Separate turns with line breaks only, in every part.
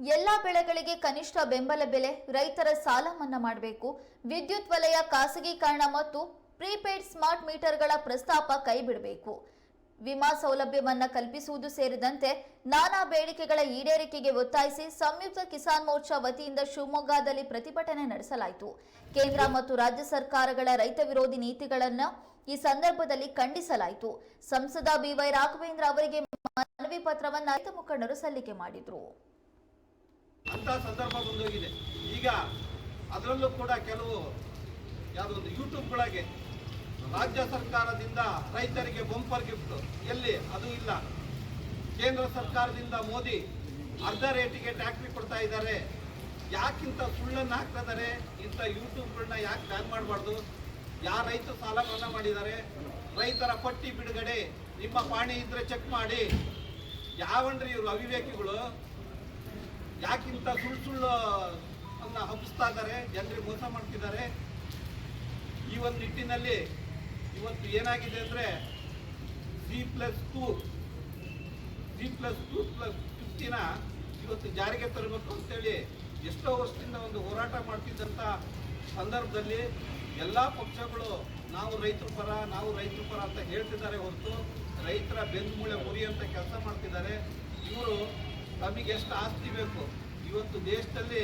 ಎಲ್ಲಾ ಬೆಳೆಗಳಿಗೆ ಕನಿಷ್ಠ ಬೆಂಬಲ ಬೆಲೆ, ರೈತರ ಸಾಲ ಮನ್ನಾ ಮಾಡಬೇಕು. ವಿದ್ಯುತ್ ವಲಯ ಖಾಸಗೀಕರಣ ಮತ್ತು ಪ್ರೀಪೇಯ್ಡ್ ಸ್ಮಾರ್ಟ್ ಮೀಟರ್ಗಳ ಪ್ರಸ್ತಾಪ ಕೈಬಿಡಬೇಕು. ವಿಮಾ ಸೌಲಭ್ಯವನ್ನ ಕಲ್ಪಿಸುವುದು ಸೇರಿದಂತೆ ನಾನಾ ಬೇಡಿಕೆಗಳ ಈಡೇರಿಕೆಗೆ ಒತ್ತಾಯಿಸಿ ಸಂಯುಕ್ತ ಕಿಸಾನ್ ಮೋರ್ಚಾ ವತಿಯಿಂದ ಶಿವಮೊಗ್ಗದಲ್ಲಿ ಪ್ರತಿಭಟನೆ ನಡೆಸಲಾಯಿತು. ಕೇಂದ್ರ ಮತ್ತು ರಾಜ್ಯ ಸರ್ಕಾರಗಳ ರೈತ ವಿರೋಧಿ ನೀತಿಗಳನ್ನು ಈ ಸಂದರ್ಭದಲ್ಲಿ ಖಂಡಿಸಲಾಯಿತು. ಸಂಸದ ಬಿವೈ ರಾಘವೇಂದ್ರ ಅವರಿಗೆ ಮನವಿ ಪತ್ರವನ್ನು ರೈತ ಮುಖಂಡರು ಸಲ್ಲಿಕೆ ಮಾಡಿದರು.
ಅಂತ ಸಂದರ್ಭ ಬಂದೋಗಿದೆ ಈಗ ಅದರಲ್ಲೂ ಕೂಡ ಕೆಲವು ಯಾವುದೊಂದು ಯೂಟ್ಯೂಬ್ಗಳಿಗೆ ರಾಜ್ಯ ಸರ್ಕಾರದಿಂದ ರೈತರಿಗೆ ಬಂಪರ್ ಗಿಫ್ಟ್ ಎಲ್ಲಿ? ಅದು ಇಲ್ಲ. ಕೇಂದ್ರ ಸರ್ಕಾರದಿಂದ ಮೋದಿ ಅರ್ಧ ರೇಟಿಗೆ ಟ್ಯಾಕ್ಟ್ರಿ ಕೊಡ್ತಾ ಇದ್ದಾರೆ. ಯಾಕಿಂತ ಸುಳ್ಳನ್ನು ಹಾಕ್ತಾ ಇದ್ದಾರೆ ಇಂಥ ಯೂಟ್ಯೂಬ್ಗಳನ್ನ ಯಾಕೆ ಬ್ಯಾನ್ ಮಾಡಬಾರ್ದು? ಯಾರ ರೈತ ಸಾಲ ಮನ್ನಾ ಮಾಡಿದ್ದಾರೆ? ರೈತರ ಪಟ್ಟಿ ಬಿಡುಗಡೆ ನಿಮ್ಮ ಪಾಣಿ ಇದ್ರೆ ಚೆಕ್ ಮಾಡಿ. ಯಾವನ್ರಿ ಇವರು ಅವಿವೇಕಿಗಳು? ಯಾಕಿಂತ ಸುಳ್ಳು ಸುಳ್ಳು ಅನ್ನ ಹಬ್ಬಿಸ್ತಾ ಇದ್ದಾರೆ ಜನರಿಗೆ ಮೋಸ ಮಾಡ್ತಿದ್ದಾರೆ ಈ ಒಂದು ನಿಟ್ಟಿನಲ್ಲಿ ಇವತ್ತು ಏನಾಗಿದೆ ಅಂದರೆ C plus two C plus two plus ಫಿಫ್ಟಿನ ಇವತ್ತು ಜಾರಿಗೆ ತರಬೇಕು ಅಂತೇಳಿ ಎಷ್ಟೋ ವರ್ಷದಿಂದ ಒಂದು ಹೋರಾಟ ಮಾಡ್ತಿದ್ದಂಥ ಸಂದರ್ಭದಲ್ಲಿ ಎಲ್ಲ ಪಕ್ಷಗಳು ನಾವು ರೈತರ ಪರ, ನಾವು ರೈತರ ಪರ ಅಂತ ಹೇಳ್ತಿದ್ದಾರೆ ಹೊರತು ರೈತರ ಬೆನ್ಮೂಳೆ ಮುರಿಯಂತ ಕೆಲಸ ಮಾಡ್ತಿದ್ದಾರೆ. ಇವರು ತಮಗೆ ಎಷ್ಟು ಆಸ್ತಿ ಬೇಕು? ಇವತ್ತು ದೇಶದಲ್ಲಿ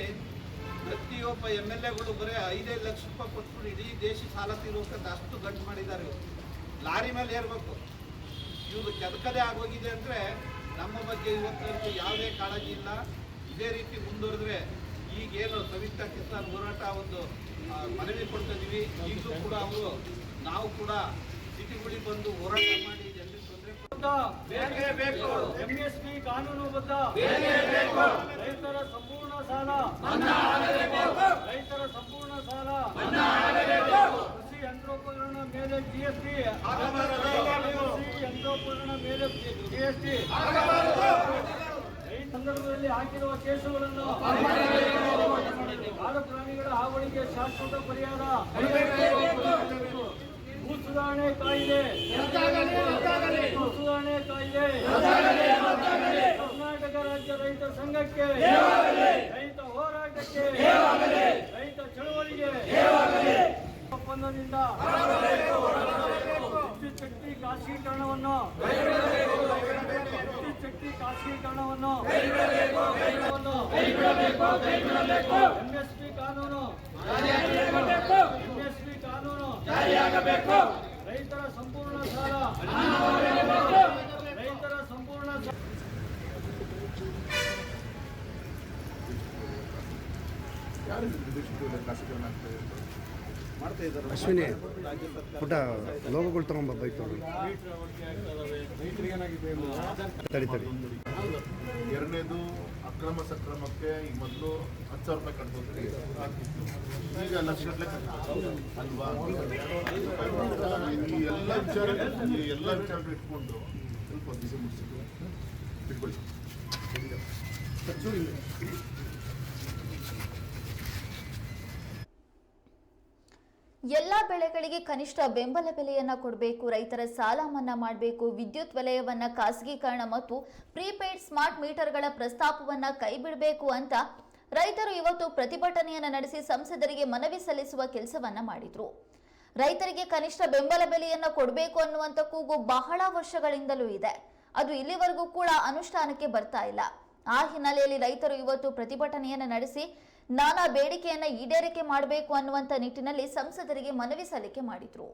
ಪ್ರತಿಯೊಬ್ಬ ಎಂ ಎಲ್ ಎಗಳು ಬರೀ ಐದೈದು ಲಕ್ಷ ರೂಪಾಯಿ ಕೊಟ್ಬಿಟ್ಟು ಇಡೀ ದೇಶ ಸಾಲ ತೀರುವಂತ ಅಷ್ಟು ಗಂಟು ಮಾಡಿದ್ದಾರೆ ಇವರು ಲಾರಿ ಮೇಲೆ ಏರ್ಬೇಕು. ಇವರು ಕೆದಕದೆ ಆಗೋಗಿದೆ ಅಂದರೆ ನಮ್ಮ ಬಗ್ಗೆ ಇವತ್ತು ಯಾವುದೇ ಕಾಳಜಿ ಇಲ್ಲ. ಇದೇ ರೀತಿ ಮುಂದುವರೆದ್ರೆ ಈಗೇನು ಸವಿತಾ ಕಿಸಾನ್ ಹೋರಾಟ ಒಂದು ಮನವಿ ಕೊಡ್ತಾ ಇದೀವಿ. ಈಗಲೂ ಕೂಡ ಅವರು, ನಾವು ಕೂಡ ಸಿಟಿಗಳಿಗೆ ಬಂದು ಹೋರಾಟ ಮಾಡಿ ಜನರಿಗೆ ಎಂಎಸ್ಪಿ ಬೇಕೇ. ಬೇಕು
ರೈತರ ಸಂಪೂರ್ಣ ಸಾಲ. ರೈತರ ಸಂಪೂರ್ಣ ಸಾಲ. ಕೃಷಿ ಯಂತ್ರೋಪಕರಣ ಮೇಲೆ ಜಿಎಸ್ಟಿ ಕೃಷಿ ಯಂತ್ರೋಪಕರಣ ಮೇಲೆ ಜಿಎಸ್ಟಿ ಈ ಸಂದರ್ಭದಲ್ಲಿ ಹಾಕಿರುವ ಕೇಸುಗಳನ್ನು ಕಾಡು ಪ್ರಾಣಿಗಳ ಹಾವಳಿಗೆ ಶಾಶ್ವತ ಪರಿಹಾರ. ಭೂ ಸುಧಾರಣೆ ಕಾಯಿದೆ ಸುಧಾರಣೆ ಕಾಯ್ದೆ ಕರ್ನಾಟಕ ರಾಜ್ಯ ರೈತ ಸಂಘಕ್ಕೆ, ರೈತ ಹೋರಾಟಕ್ಕೆ, ರೈತ ಚಳವಳಿಗೆ, ಒಪ್ಪಂದದಿಂದ ವಿದ್ಯುತ್ ಶಕ್ತಿ ಖಾಸಗೀಕರಣವನ್ನು ವಿದ್ಯುತ್ ಶಕ್ತಿ ಖಾಸಗೀಕರಣವನ್ನು ಎಂಎಸ್ಪಿ ಕಾನೂನು ಎಂಎಸ್ಪಿ ಕಾನೂನು, ರೈತರ ಸಂಪೂರ್ಣ ಸಾಲ
ಅಶ್ವಿನಿ, ಪುಟ ಲೋಗಗಳು ತಗೊಂಬ ಬೈಕ್ ತಡಿ ತಡಿ.
ಎರಡನೇದು ಅಕ್ರಮ ಸಕ್ರಮಕ್ಕೆ ಈಗ ಮೊದಲು ಹತ್ತು ಸಾವಿರ ರೂಪಾಯಿ ಕಟ್ಬೋದು ಈಗ ಲಕ್ಷಗಟ್ಟಲೆ ಕಟ್ಬೋದು ಅಲ್ವಾ? ಈ ಎಲ್ಲ ವಿಚಾರ ಈ ಎಲ್ಲ ವಿಚಾರ ಇಟ್ಕೊಂಡು ಸ್ವಲ್ಪ ಬಿಸಿ ಮುಗಿಸಿದ್ರು ಇಟ್ಕೊಳ್ಳಿ
ಎಲ್ಲಾ ಬೆಳೆಗಳಿಗೆ ಕನಿಷ್ಠ ಬೆಂಬಲ ಬೆಲೆಯನ್ನ ಕೊಡಬೇಕು, ರೈತರ ಸಾಲ ಮನ್ನಾ ಮಾಡಬೇಕು, ವಿದ್ಯುತ್ ವಲಯವನ್ನ ಖಾಸಗೀಕರಣ ಮತ್ತು ಪ್ರೀಪೇಯ್ಡ್ ಸ್ಮಾರ್ಟ್ ಮೀಟರ್ಗಳ ಪ್ರಸ್ತಾಪವನ್ನ ಕೈಬಿಡಬೇಕು ಅಂತ ರೈತರು ಇವತ್ತು ಪ್ರತಿಭಟನೆಯನ್ನ ನಡೆಸಿ ಸಂಸದರಿಗೆ ಮನವಿ ಸಲ್ಲಿಸುವ ಕೆಲಸವನ್ನ ಮಾಡಿದ್ರು. ರೈತರಿಗೆ ಕನಿಷ್ಠ ಬೆಂಬಲ ಬೆಲೆಯನ್ನ ಕೊಡಬೇಕು ಅನ್ನುವಂಥ ಕೂಗು ಬಹಳ ವರ್ಷಗಳಿಂದಲೂ ಇದೆ. ಅದು ಇಲ್ಲಿವರೆಗೂ ಕೂಡ ಅನುಷ್ಠಾನಕ್ಕೆ ಬರ್ತಾ ಇಲ್ಲ. ಆ ಹಿನ್ನೆಲೆಯಲ್ಲಿ ರೈತರು ಇವತ್ತು ಪ್ರತಿಭಟನೆಯನ್ನು ನಡೆಸಿ ನಾನಾ ಬೇಡಿಕೆಯನ್ನ ಈಡೇರಿಕೆ ಮಾಡಬೇಕು ಅನ್ನುವಂಥ ನಿಟ್ಟಿನಲ್ಲಿ ಸಂಸದರಿಗೆ ಮನವಿ ಸಲ್ಲಿಕೆ ಮಾಡಿದ್ರು.